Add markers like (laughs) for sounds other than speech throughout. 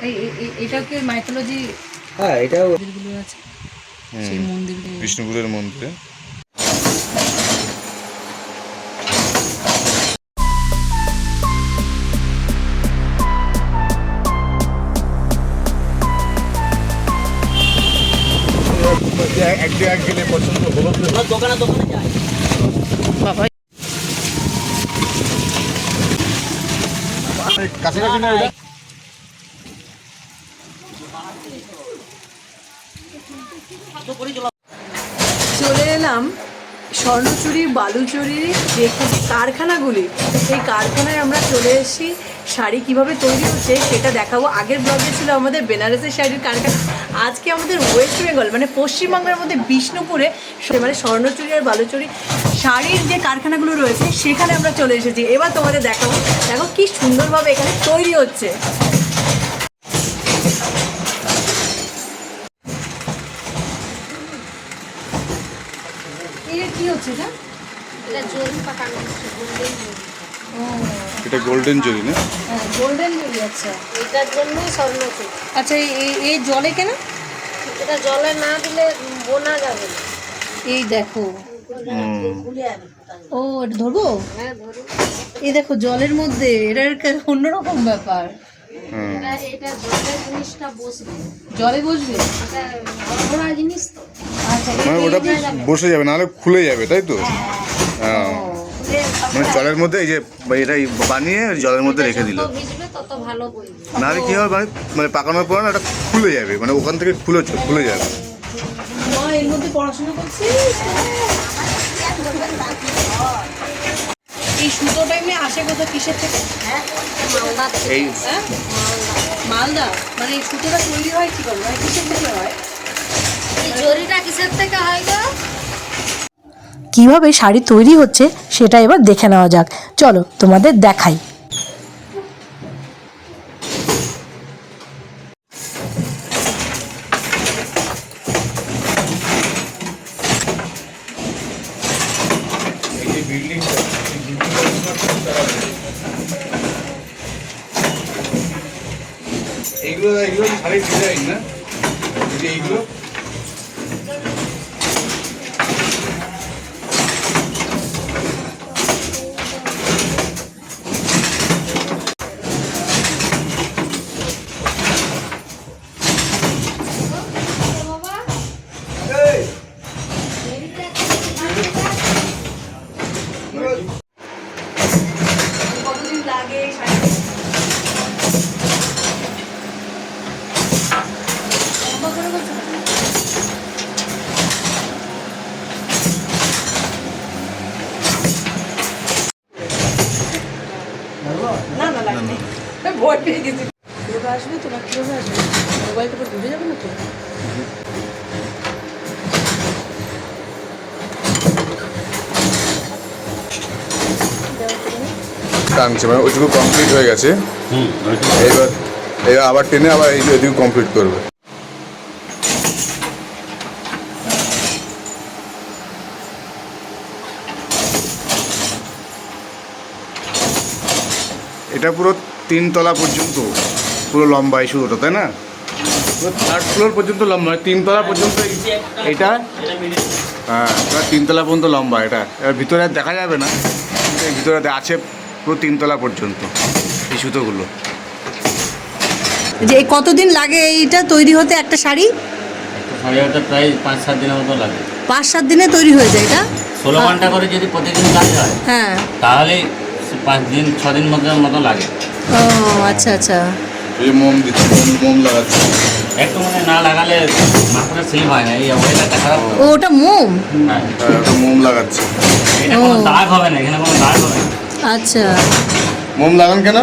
কি মাইথোলজি হ্যাঁ এটাও মন্দিরগুলো আছে সেই মন্দিরগুলো বিষ্ণুপুরের মন্দিরে এক জায়গায় গেলে পছন্দ হলো দোকানে দোকানে যায় বাবা কাছাকাছি না চলে এলাম স্বর্ণচুরি, বালুচুরি, যে কারখানাগুলি। সেই কারখানায় আমরা চলে এসেছি। শাড়ি কীভাবে তৈরি হচ্ছে সেটা দেখাবো। আগের ব্লগে ছিল আমাদের বেনারসের শাড়ির কারখানা। আজকে আমাদের ওয়েস্ট বেঙ্গল মানে পশ্চিমবঙ্গের মধ্যে বিষ্ণুপুরে মানে স্বর্ণচুরি আর বালুচুরি শাড়ির যে কারখানাগুলো রয়েছে, সেখানে আমরা চলে এসেছি। এবার তোমাদের দেখাবো। দেখো কি সুন্দরভাবে এখানে তৈরি হচ্ছে এটা কি হচ্ছে এটা? এটা জরি পাকানো হচ্ছে গোল্ডেন জরি এটা গোল্ডেন জরি না? হ্যাঁ গোল্ডেন আচ্ছা। এটার জন্যই স্বর্ণচুরি। আচ্ছা এই- এই জলে কেন? এটা জলে না দিলে বোনা যাবে না। এই দেখো। ও এটা ধরবো? হ্যাঁ এই দেখো জলের মধ্যে এটা একটা অন্যরকম ব্যাপার। এটা এটা জিনিসটা বসবে। জলে বসবে? এটা জিনিস তো। মানে ওটা বসে যাবে নাহলে খুলে যাবে তাই তো। মানে জলের মধ্যে এই যে এটা বানিয়ে জলের মধ্যে রেখে দিল। নাহলে কি হবে মানে মানে পাকানোর পর না এটা খুলে যাবে মানে ওখান থেকে খুলে খুলে যাবে। এই সুতোটা এমনি আসে কোথাও কিসের থেকে? মালদা থেকে এই হ্যাঁ? মালদা। মানে এই সুতোটা তৈরি হয় কি করে? মানে কিসের থেকে হয়? গো? কীভাবে শাড়ি তৈরি হচ্ছে সেটা এবার দেখে নেওয়া যাক। চলো তোমাদের দেখাই এই যে বিল্ডিংটা এই বিল্ডিংটা এইগুলো এইগুলো শাড়ির ডিজাইন না এই যে এইগুলো কতদিন লাগে শাড়ি না না লাগবে ভয় পেয়ে গেছি কীভাবে আসবে তোমার কীভাবে আসবে মোবাইলটা পর ডুবে যাবে না তো মানে কমপ্লিট হয়ে গেছে। এবার এবার আবার টেনে আবার এই ওইটুকু কমপ্লিট করবে। এটা পুরো তিনতলা পর্যন্ত। পুরো লম্বা এই শুরুটা তাই না? পুরো থার্ড ফ্লোর পর্যন্ত লম্বা মানে তিনতলা পর্যন্ত এটা? হ্যাঁ তিনতলা পর্যন্ত লম্বা এটা। এবার ভিতরে আর দেখা যাবে না। ভিতরে আছে পুরো তিনতলা পর্যন্ত এই সুতোগুলো। যে কতদিন লাগে এইটা তৈরি হতে একটা শাড়ি? শাড়িটা প্রায় পাঁচ সাত দিনের মতো লাগে। পাঁচ সাত দিনে তৈরি হয়ে যায় এটা? ষোলো ঘণ্টা করে যদি প্রতিদিন কাজ হয় হ্যাঁ। তাহলে পাঁচ দিন ছ দিন মতো মতো লাগে। ও আচ্ছা আচ্ছা। এই মোম দিচ্ছে মোম লাগাচ্ছে। একটু মানে না লাগালে মাথাটা স্লিপ হয় না এই ওয়েদারটা খারাপ। ও ওটা মোম? হ্যাঁ আর ওটা মোম লাগাচ্ছে। এটা কোনো দাগ হবে না এখানে কোনো দাগ হবে না। আচ্ছা। মোম লাগান কেন?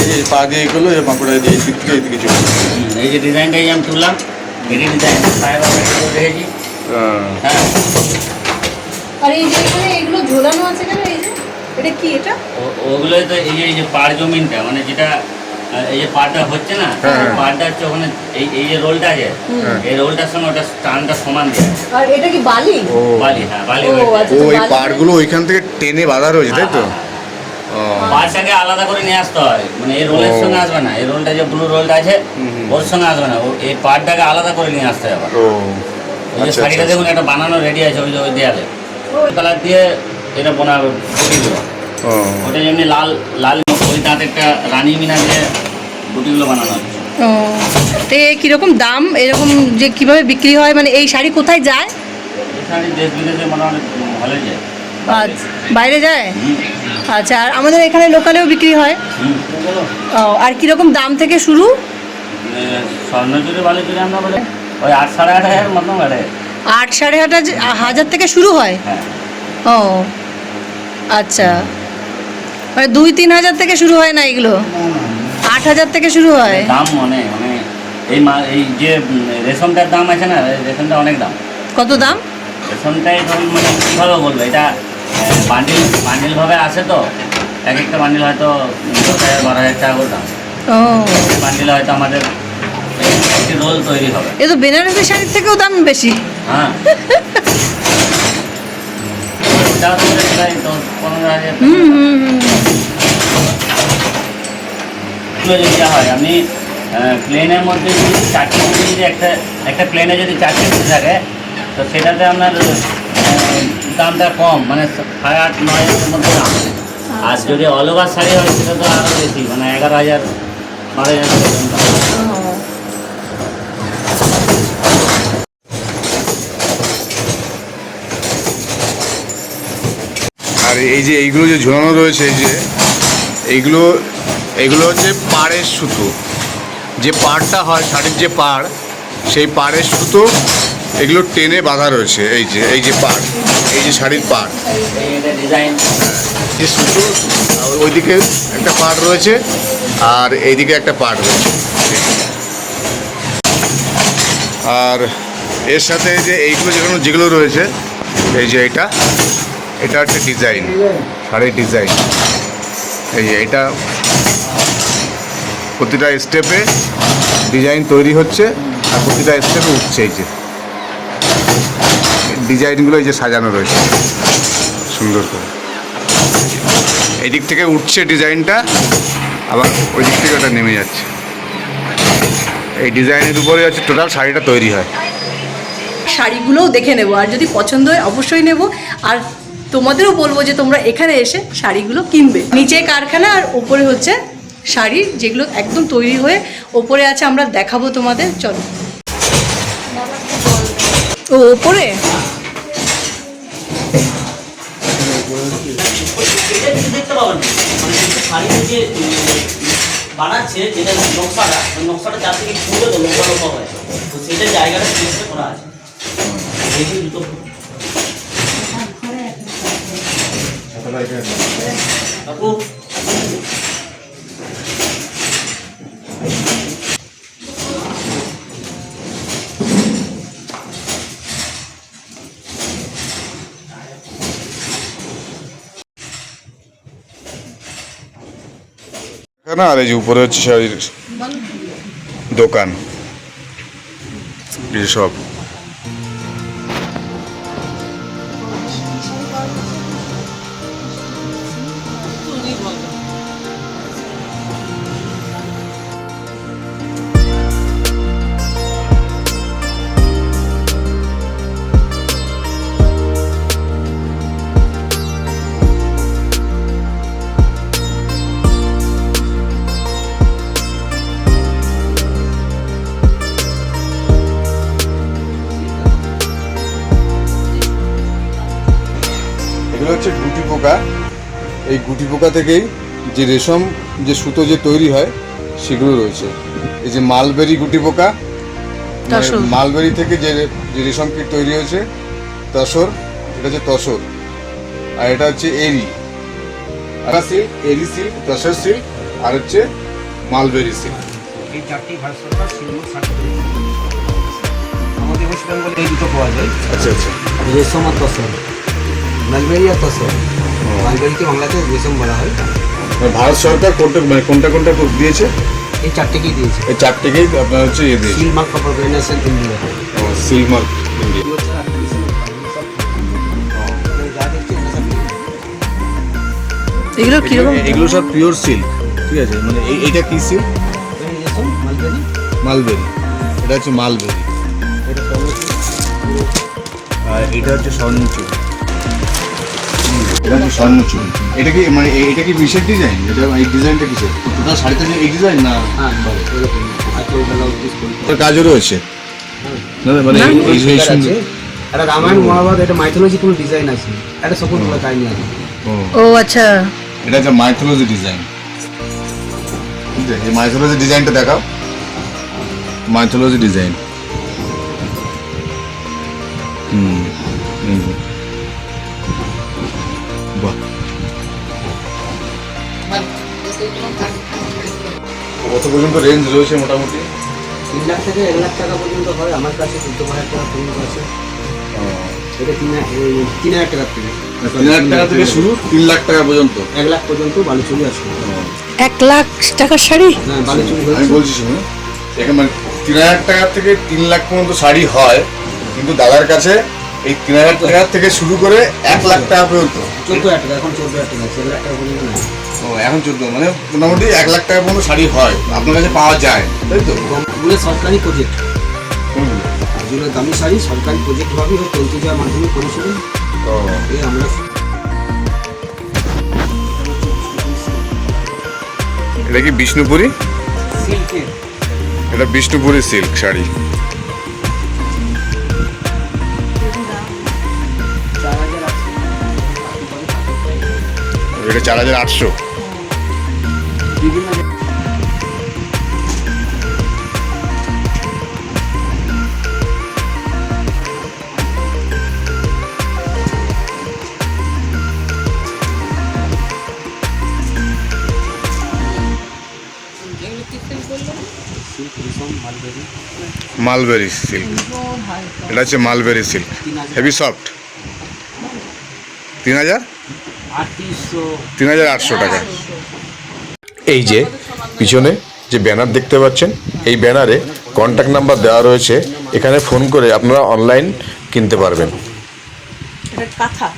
এই যে পা দিয়ে এগুলো এই দিয়ে এই দিক থেকে এই দিকে চলে যাবে। এই যে ডিজাইনটা আমি তুললাম। এই ডিজাইন সাহেব রেখেছি হ্যাঁ। হ্যাঁ। আর এই যে এখানে এগুলো ঝোলানো আছে কেন? এই যে এটা কি এটা? ও- তো এই যে এই যে পাড় জমিনটা মানে যেটা এই যে পাড়টা হচ্ছে না হ্যাঁ, হ্যাঁ। পাড়টা হচ্ছে ওখানে এই এই যে রোলটা আছে এই রোলটার সঙ্গে ওটা টানটা সমান আছে। আর এটা কি বালি? বালি হ্যাঁ বালি ও, ওইটা। আচ্ছা। পাড়গুলো ওইখান থেকে টেনে বাঁধা রয়েছে তাই তো? পাটটাকে আলাদা করে নিয়ে আসতে হয়। মানে এই রোলের সঙ্গে আসবে না এই রোলটা যে ব্লু রোলটা আছে। ওর সঙ্গে আসবে না। ও- এই পাটটাকে আলাদা করে নিয়ে আসতে হবে ওই যে আচ্ছা, শাড়িটা আচ্ছা, দেখুন একটা বানানো রেডি আছে ওই যে ওই দেয়ালে। কালার দিয়ে এটা বোনা ওটা যেমনি লাল লাল একটা রানী মিনা দিয়ে গুটিগুলো বানানো আছে ও তো কীরকম দাম? এরকম যে কীভাবে বিক্রি হয়? মানে এই শাড়ি কোথায় যায়? এই শাড়ি দেশ বিদেশে মোটামুটি ভালোই যায়। আচ্ছা বাইরে যায়? আচ্ছা আর আমাদের এখানে লোকালেও বিক্রি হয়? ও আর কীরকম দাম থেকে শুরু? স্বর্ণচুরি বালুচুরি আমরা বলে ওই আট সাড়ে আট হাজার মতো বাড়ে। আট সাড়ে আট হাজার- হাজার থেকে শুরু হয়? হ্যাঁ। ও আচ্ছা। মানে দুই তিন হাজার থেকে শুরু হয় না এগুলো? আট হাজার থেকে শুরু হয়? দাম অনেক মানে এই মা এই যে উম, রেশমটার দাম আছে না এই রেশমটা অনেক দাম। কত দাম? রেশমটাই ধরুন মানে কীভাবে বলব এটা বান্ডিল বান্ডিলভাবে আসে তো এক একটা বান্ডিল হয়তো দশ হাজার বারো হাজার টাকা করে দাম। ও। বান্ডিল হয়তো আমাদের একটি রোল তৈরি হবে। এ তো বেনারসি শাড়ির থেকেও দাম বেশি। হ্যাঁ। (laughs) হুম। হুম যদি হয় আপনি প্লেনের মধ্যে যদি চারটে যদি একটা একটা প্লেনে যদি চারটে পিস থাকে তো সেটাতে আপনার দামটা কম মানে সাড়ে আট নয় হাজারের মধ্যে দাম আর যদি অল ওভার শাড়ি হয় সেটা তো আরও বেশি মানে এগারো হাজার বারো হাজার পর্যন্ত দাম। ও। আর এই যে এইগুলো যে ঝোলানো রয়েছে, এই যে এইগুলো এইগুলো হচ্ছে পাড়ের সুতো। যে পাড়টা হয় শাড়ির যে পাড়, সেই পাড়ের সুতো এগুলো টেনে বাঁধা রয়েছে, এই যে এই যে পাড়, এই যে শাড়ির ডিজাইন যে সুতো, আর ওইদিকে একটা পাড় রয়েছে, আর এইদিকে একটা পাড় রয়েছে। আর এর সাথে যে এইগুলো যেগুলো যেগুলো রয়েছে, এই যে এটা এটা হচ্ছে ডিজাইন শাড়ির ডিজাইন এই এটা প্রতিটা স্টেপে ডিজাইন তৈরি হচ্ছে আর প্রতিটা স্টেপে উঠছে এই যে। ডিজাইনগুলো এই যে সাজানো রয়েছে, সুন্দর করে। এই দিক থেকে উঠছে ডিজাইনটা আবার ওই দিক থেকে ওটা নেমে যাচ্ছে। এই ডিজাইনের উপরে হচ্ছে টোটাল শাড়িটা তৈরি হয়। শাড়িগুলোও দেখে নেব, আর যদি পছন্দ হয় অবশ্যই নেব। আর তোমাদেরও বলব যে তোমরা এখানে এসে শাড়িগুলো কিনবে। নিচে কারখানা আর ওপরে হচ্ছে শাড়ি যেগুলো একদম তৈরি হয়ে ওপরে আছে, আমরা দেখাবো তোমাদের, চলো। ও, ওপরে? বানাচ্ছে যেটা নকশাটা নকশাটা চার থেকে তো লম্বা লম্বা হয় তো সেটা জায়গাটা চেষ্টা করা আছে এই যে দুটো কাকু না আর এই যে উপরে হচ্ছে শাড়ির দোকান। এই এগুলো হচ্ছে গুটি পোকা। এই গুটি পোকা থেকেই যে রেশম যে সুতো যে তৈরি হয় সেগুলো রয়েছে। এই যে মালবেরি গুটি পোকা মানে মালবেরি থেকে যে যে রেশম কীট তৈরি হয়েছে তসর এটা হচ্ছে তসর। আর এটা হচ্ছে এরি। আর silk eri silk tussar silk আর হচ্ছে মালবেরি সিল্ক এই চারটি আমাদের ওয়েস্ট বেঙ্গলে এই দুটো পাওয়া যায়। আচ্ছা আচ্ছা। রেশম আর তসর। মালবেরি আর তসর। মালবেরিকে বাংলাতে রেশম বলা হয়। ভারত সরকার কোনটা মানে কোনটা কোনটা দিয়েছে? এই চারটেকেই দিয়েছে। এই চারটেকেই আপনার হচ্ছে ইয়ে দিয়েছে। Seal mark for organization India. Silk mark India. এগুলো কীরকম? এগুলো সব পিওর সিল্ক ঠিক আছে? মানে এই- এইটা কি সিল্ক মালবেরি এটা হচ্ছে মালবেরি। আর এটা হচ্ছে স্বর্ণচুরি। হুম, এটা হচ্ছে স্বর্ণচুরি এটা কি মানে এটা কি বিশেষ ডিজাইন এটা এই ডিজাইনটা কিসের? টোটাল শাড়িতে এই ডিজাইন না? ওর কাজও রয়েছে। মানে এই- রামায়ণ মহাভারত মাইথোলজি কোনো ডিজাইন আছে। একটা শকুন্তলা কাহিনী আছে। ও। ও আচ্ছা। এটা হচ্ছে মাইথোলজি ডিজাইন এই মাইথোলজি ডিজাইনটা দেখাও। মাইথোলজি ডিজাইন হুম। বাহ। কত পর্যন্ত রেঞ্জ রয়েছে মোটামুটি? তিন লাখ থেকে এক লাখ টাকা পর্যন্ত হয়। আমার কাছে চোদ্দ হাজার টাকা পর্যন্ত আছে। এটা তিন তিন হাজার টাকার থেকে। তিন হাজার টাকা থেকে শুরু তিন লাখ টাকা পর্যন্ত? এক লাখ পর্যন্ত বালুচুরি আছে। এক লাখ টাকার শাড়ি? হ্যাঁ বালুচুরি আমি বলছি শুনুন এখানে মানে তিন হাজার টাকা থেকে তিন লাখ পর্যন্ত শাড়ি হয় কিন্তু দাদার কাছে এই তিন হাজার টাকা থেকে শুরু করে এক লাখ টাকা পর্যন্ত। চোদ্দ হাজার টাকা এখন চোদ্দ হাজার টাকা এক লাখ টাকা পর্যন্ত ও এখন চোদ্দ মানে মোটামুটি এক লাখ টাকা পর্যন্ত শাড়ি হয় আপনার কাছে পাওয়া যায় তাই তো? সরকারি প্রজেক্ট যেগুলো দামি শাড়ি সরকারি প্রজেক্ট ভাবেই হয় তন্তু যাওয়ার মাধ্যমে করেছিলেন ও, এই আমরা এটা কি বিষ্ণুপুরি? সিল্কের। এটা বিষ্ণুপুরি সিল্ক শাড়ি। এটা চার হাজার আটশো। Mulberry silk. এটা হচ্ছে মালবেরি সিল্ক। Heavy soft. তিন হাজার? তিন হাজার আটশো টাকা। এই যে পিছনে যে ব্যানার দেখতে পাচ্ছেন এই ব্যানারে কন্ট্যাক্ট নাম্বার দেওয়া রয়েছে। এখানে ফোন করে আপনারা অনলাইন কিনতে পারবেন। কাঁথা।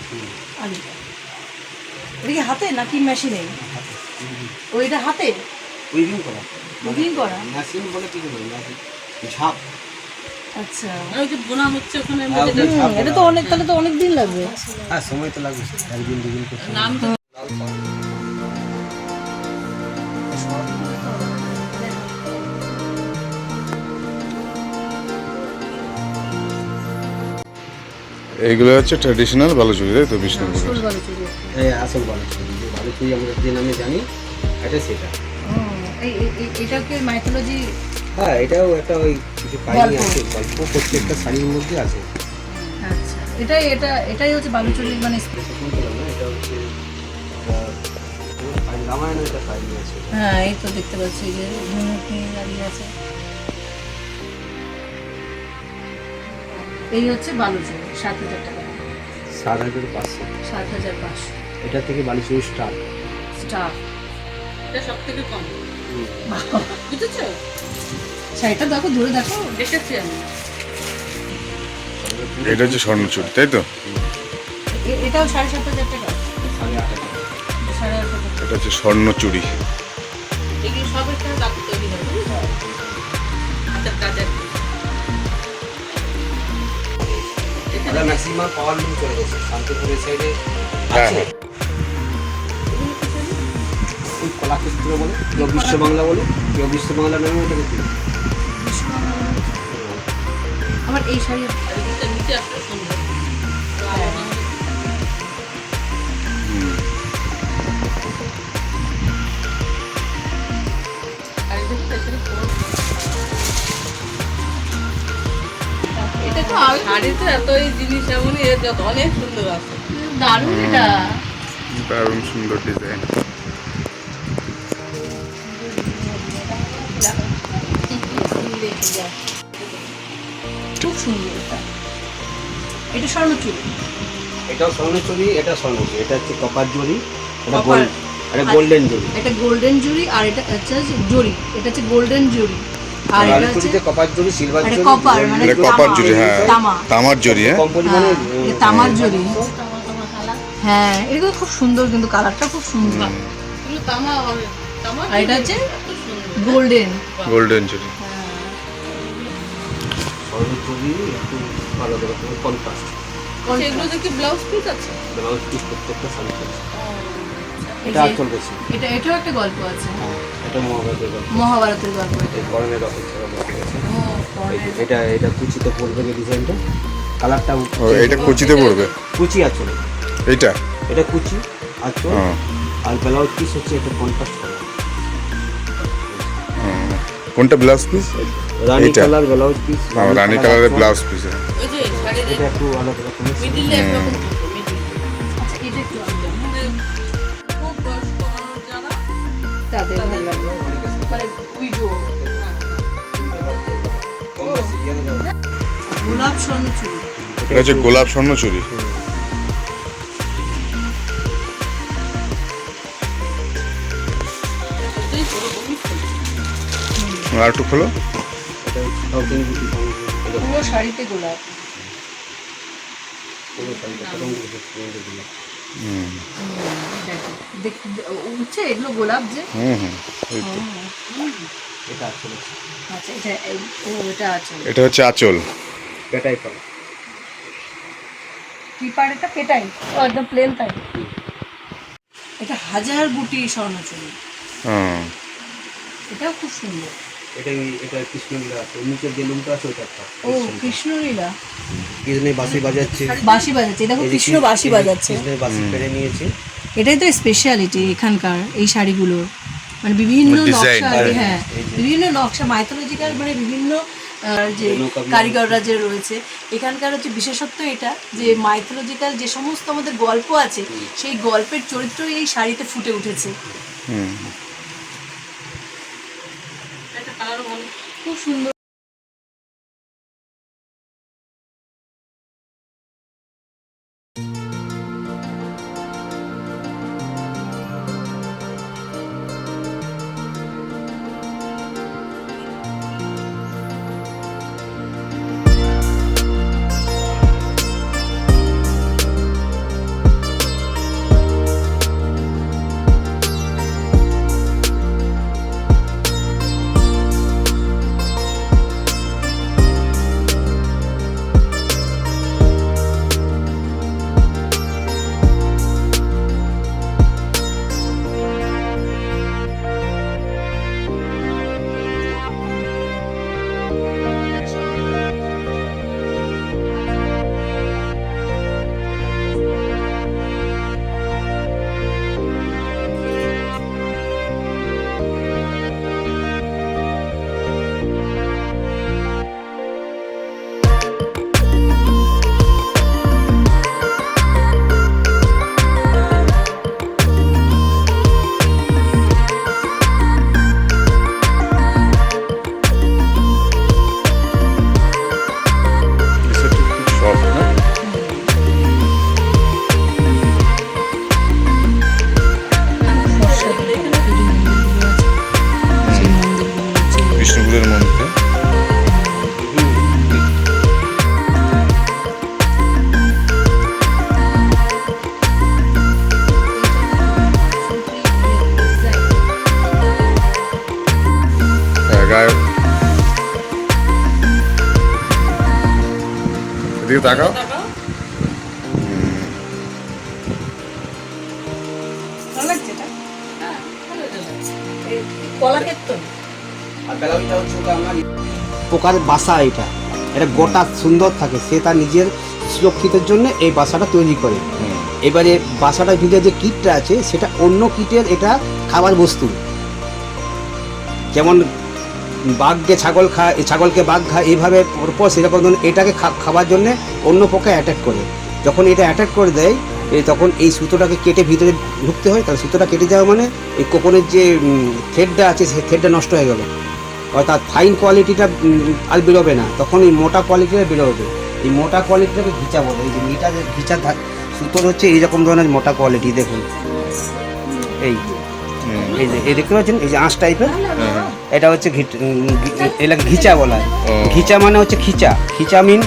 হাতে নাকি মেশিনে ওইটা হাতে? উইভিং করা। বুকিং করা? মেশিন বলে কিছু ঝাপ। আচ্ছা। ওই যে বোনা হচ্ছে ওখানে হ্যাঁ, ওগুলো ঝাপ এটা তো অনেক তাহলে তো অনেক দিন লাগবে। হ্যাঁ সময় তো লাগবে। একদিন দুদিন নাম তো এইগুলো হচ্ছে ট্র্যাডিশনাল বালুচুরি তাই তো? বলে চুরি এই আসল বালুচুরি। বালুচুরি। আমরা যে নামে জানি এটা সেটা। এটাকে মাইথোলজি হ্যাঁ এটাও একটা ওই কিছু কাহিনী আছে গল্প। প্রত্যেকটা শাড়ির মধ্যে আছে। আচ্ছা এটাই এটা এটাই হচ্ছে বালুচুরি মানে এটা হচ্ছে রামায়ণের একটা কাহিনী আছে। হ্যাঁ এই তো দেখতে পাচ্ছি যে ধনুক নিয়ে দাঁড়িয়ে আছে। এই হচ্ছে বালুচুরি সাত হাজার টাকা। সাত হাজার পাঁচশো। সাত হাজার পাঁচশো। এটা থেকে বালুচুরি স্টার্ট স্টাফ এটা সব থেকে কম। (laughs) বুঝেছ? শাড়িটা দেখো দূরে দেখো। দেখেছি আমি। এটা হচ্ছে স্বর্ণচুরি তাই তো? এটাও সাড়ে সাত হাজার টাকা। এটা হচ্ছে স্বর্ণচুরি। এগুলো সব একটা দাম তৈরি বুঝেছ? হাতের কাজের আমরা ম্যাক্সিমাম পাওয়ার লুম চলে গেছে শান্তিপুরের সাইডে হ্যাঁ। আছে? কলাক্ষেত্র বলে কেউ বিশ্ব বাংলা বলে কেউ বিশ্ব বাংলা নামে ওটাকে। আমার এই শাড়ি এটা তো শাড়ি তো এত এই জিনিস এমনই এর যত অনেক সুন্দর আছে। দারুণ এটা। দারুণ সুন্দর ডিজাইন খুব সুন্দর এটা এটা স্বর্ণচুরি এটাও স্বর্ণচুরি এটা স্বর্ণচুরি এটা হচ্ছে কপার জরি এটা গোল্ড এটা গোল্ডেন জরি। এটা গোল্ডেন জুরি আর এটা হচ্ছে জরি। এটা হচ্ছে গোল্ডেন জুরি। আর এটা হচ্ছে কপার জরি সিলভার এটা কপার মানে কপার জুরি হ্যাঁ। তামা। তামার জরি হ্যাঁ। হ্যাঁ, এটা তামার জরি। হ্যাঁ এগুলো খুব সুন্দর কিন্তু কালারটা খুব সুন্দর। এগুলো তামা আর এটা হচ্ছে এত গোল্ডেন গোল্ডেন স্বর্ণচুরি একটু আলাদা রকমের কন্ট্রাস্ট আচ্ছা, এগুলো দেখি ব্লাউজ পিস আছে? ব্লাউজ পিস প্রত্যেকটা শাড়ি এটা আচল বেশি। এটা এটাও একটা গল্প আছে। এটা মহাভারতের গল্প। মহাভারতের গল্প এটা। করণের অপেক্ষা এটা এটা কুচিতে পড়বে যে ডিজাইনটা কালারটা এটা কুচিতে পড়বে? কুচি আচল। এইটা? এটা কুচি আচল। আর ব্লাউজ পিস হচ্ছে এটা কন্ট্রাস্ট। কোনটা ব্লাউজ পিস রানী এইটা? কালার ব্লাউজ পিস রানী কালারের ব্লাউজ পিস এটা একটু আলাদা রকমের মিডিলে একরকম থাকবে আচ্ছা তাদের ভালো লাগবে মানে উইডো গোলাপ স্বর্ণ চুড়ি এটা হচ্ছে গোলাপ স্বর্ণ চুরি। আর একটু খোলো। পুরো শাড়িতে গোলাপ। উঠছে এগুলো গোলাপ যে। এটা আচ্ছা এটা হচ্ছে আঁচল। পেটাই টিপার এটা পেটাই একদম প্লেন তাই এটা হাজার গুটি স্বর্ণচুরি। এটাও খুব সুন্দর। এটা এটা কৃষ্ণলীলা আছে। নিচের যে লুমটা আছে ওটা একটা ও কৃষ্ণলীলা? কৃষ্ণের বাঁশি বাজাচ্ছে। বাঁশি বাজাচ্ছে দেখো কৃষ্ণ বাঁশি বাজাচ্ছে। কৃষ্ণের বাঁশি পেরে নিয়েছে। এটাই তো স্পেশালিটি এখানকার এই শাড়িগুলোর মানে বিভিন্ন নকশা হ্যাঁ, হ্যাঁ বিভিন্ন নকশা মাইথোলজিক্যাল মানে বিভিন্ন যে কারিগররা যে রয়েছে এখানকার হচ্ছে বিশেষত্ব এটা যে মাইথোলজিক্যাল যে সমস্ত আমাদের গল্প আছে সেই গল্পের চরিত্র এই শাড়িতে ফুটে উঠেছে। হুম একটা কালারও ভালো খুব সুন্দর পোকার বাসা এটা। এটা গোটা সুন্দর থাকে। সে তার নিজের সুরক্ষিতের জন্য এই বাসাটা তৈরি করে। এবারে বাসাটার ভিতরে যে কিটটা আছে সেটা অন্য কিটের এটা খাবার বস্তু। যেমন বাঘকে ছাগল খায় ছাগলকে বাঘ খায় এইভাবে পরপর সেরকম ধরুন এটাকে খা- খাবার জন্যে অন্য পোকা অ্যাটাক করে। যখন এটা অ্যাটাক করে দেয় তখন এই সুতোটাকে কেটে ভিতরে ঢুকতে হয়। তাহলে সুতোটা কেটে যাওয়া মানে এই কোকনের যে থ্রেডটা আছে সেই থ্রেডটা নষ্ট হয়ে গেল। অর্থাৎ ফাইন কোয়ালিটিটা আর বেরোবে না। তখন এই মোটা কোয়ালিটিটা বেরোবে। এই মোটা কোয়ালিটিটাকে ঘিচা বলে এই যে মিটা যে ঘিচা সুতোর হচ্ছে এইরকম ধরনের মোটা কোয়ালিটি দেখুন। এই। এই যে এই দেখতে পাচ্ছেন? এই যে আঁশ টাইপের এটা হচ্ছে এটাকে ঘিচা বলা হয়। ঘিচা মানে হচ্ছে খিচা। খিচা মিন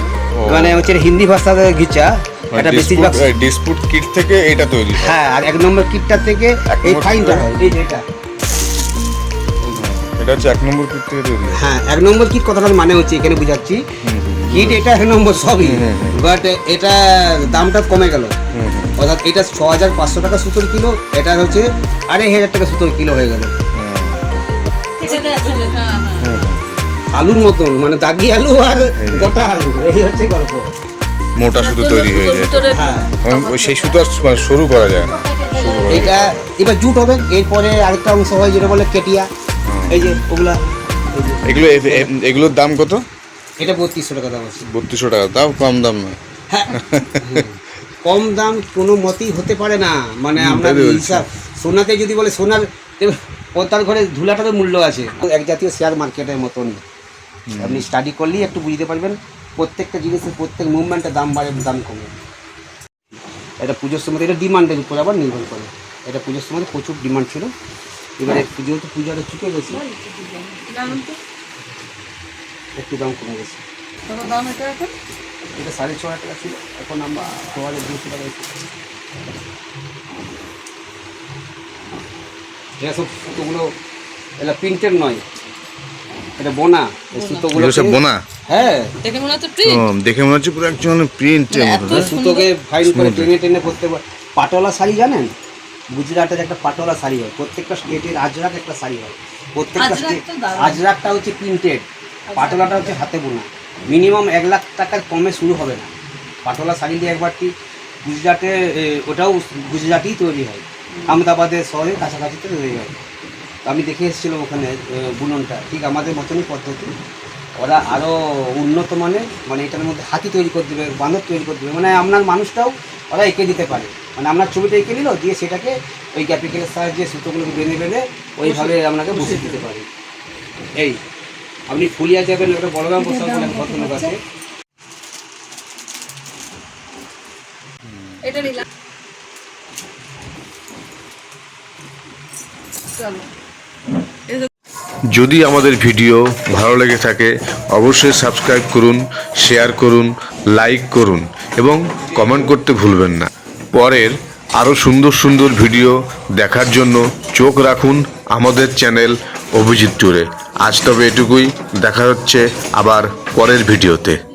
মানে হচ্ছে হিন্দি ভাষাতে ঘিচা। এটা বেশিরভাগ ডিসপুট কিট থেকে এটা তৈরি হ্যাঁ। আর এক নম্বর কিটটা থেকে এই ফাইনটা হয়। এই যে এটা হচ্ছে এক নম্বর কিট থেকে তৈরি হ্যাঁ এক নম্বর কিট কথাটার মানে হচ্ছে এখানে বুঝাচ্ছি। কিট এটা এক নম্বর সবই। বাট এটা দামটা কমে গেল। অর্থাৎ এটা ছ হাজার পাঁচশো টাকা সুতোর কিলো এটা হচ্ছে আড়াই হাজার টাকা সুতোর কিলো হয়ে গেল। আলুর মতন মানে দাগি আলু আর গোটা আলু এই হচ্ছে গল্প। মোটা সুতো তৈরি হয়ে যায়। হ্যাঁ। ওই সেই সুতো আর মানে সরু করা যায় না। শুরু করা যায়। এটা এবার জুট হবে এরপরে আরেকটা অংশ হয় যেটা বলে কেটিয়া। এই যে ওগুলা এগুলো এগুলোর দাম কত? এটা বত্রিশশো টাকা দাম আছে। বত্রিশশো টাকা তাও কম দাম না হ্যাঁ। কম দাম কোনো মতেই হতে পারে না। মানে আমরা তো বলছি। হিসাব সোনাতে যদি বলে সোনার পদ্মার ঘরে ধুলাটারও মূল্য আছে। এক জাতীয় শেয়ার মার্কেটের মতন। আপনি স্টাডি করলেই একটু বুঝতে পারবেন। প্রত্যেকটা জিনিসের প্রত্যেক মুভমেন্টের দাম বাড়ে দাম কমে। এটা পুজোর সময় এটা ডিমান্ডের উপর আবার নির্ভর করে। এটা পুজোর সময় প্রচুর ডিমান্ড ছিল। এবারে যেহেতু পুজোটা চুকে গেছে। একটু দাম। কমে গেছে। দাম এটা এখন? এটা সাড়ে ছ হাজার টাকা ছিল এখন আমরা ছ হাজার দুশো টাকা। এটা সব সুতোগুলো এটা প্রিন্টেড নয় এটা বোনা। এই সুতোগুলো সব বোনা? হ্যাঁ। হ্যাঁ। দেখে মনে হচ্ছে ঠিক দেখে মনে হচ্ছে পুরো একজন প্রিন্টের মতো না? সুতোকে ফাইন করে টেনে টেনে করতে পার- পাটোলা শাড়ি জানেন? গুজরাটের একটা পাটোলা শাড়ি হয় প্রত্যেকটা স্টেটের আজরাক একটা শাড়ি হয়। প্রত্যেকটা স্টেট আজরাকটা হচ্ছে প্রিন্টেড পাটোলাটা হচ্ছে হাতে বোনা। মিনিমাম এক লাখ টাকার কমে শুরু হবে না। পাটোলা শাড়ি দিয়ে একবারটি গুজরাটে ওটাও গুজরাটেই তৈরি হয়। আহমেদাবাদের শহরের কাছাকাছিতে তৈরি হয়। আমি দেখে এসেছিলাম ওখানে বুননটা। ঠিক আমাদের মতনই পদ্ধতি। ওরা আরও উন্নত মানের মানে এটার মধ্যে হাতি তৈরি করে দেবে, বাঁদর তৈরি করে দেবে। মানে আপনার মানুষটাও ওরা এঁকে দিতে পারে। মানে আপনার ছবিটা এঁকে নিল, দিয়ে সেটাকে ওই ক্যাপিক্যালের সাহায্যে সুতোগুলোকে বেঁধে বেঁধে ওইভাবে আপনাকে বসে দিতে পারে। এই, আপনি ফুলিয়া যাবেন, একটা বলরাম এক ভদ্রলোক আছে। এটা নিলাম। চলো। যদি আমাদের ভিডিও ভালো লেগে থাকে, অবশ্যই সাবস্ক্রাইব করুন শেয়ার করুন লাইক করুন এবং কমেন্ট করতে ভুলবেন না। পরের আরও সুন্দর সুন্দর ভিডিও দেখার জন্য চোখ রাখুন আমাদের চ্যানেল অভিজিৎ ট্যুরে আজ তবে এটুকুই, দেখা হচ্ছে আবার পরের ভিডিওতে।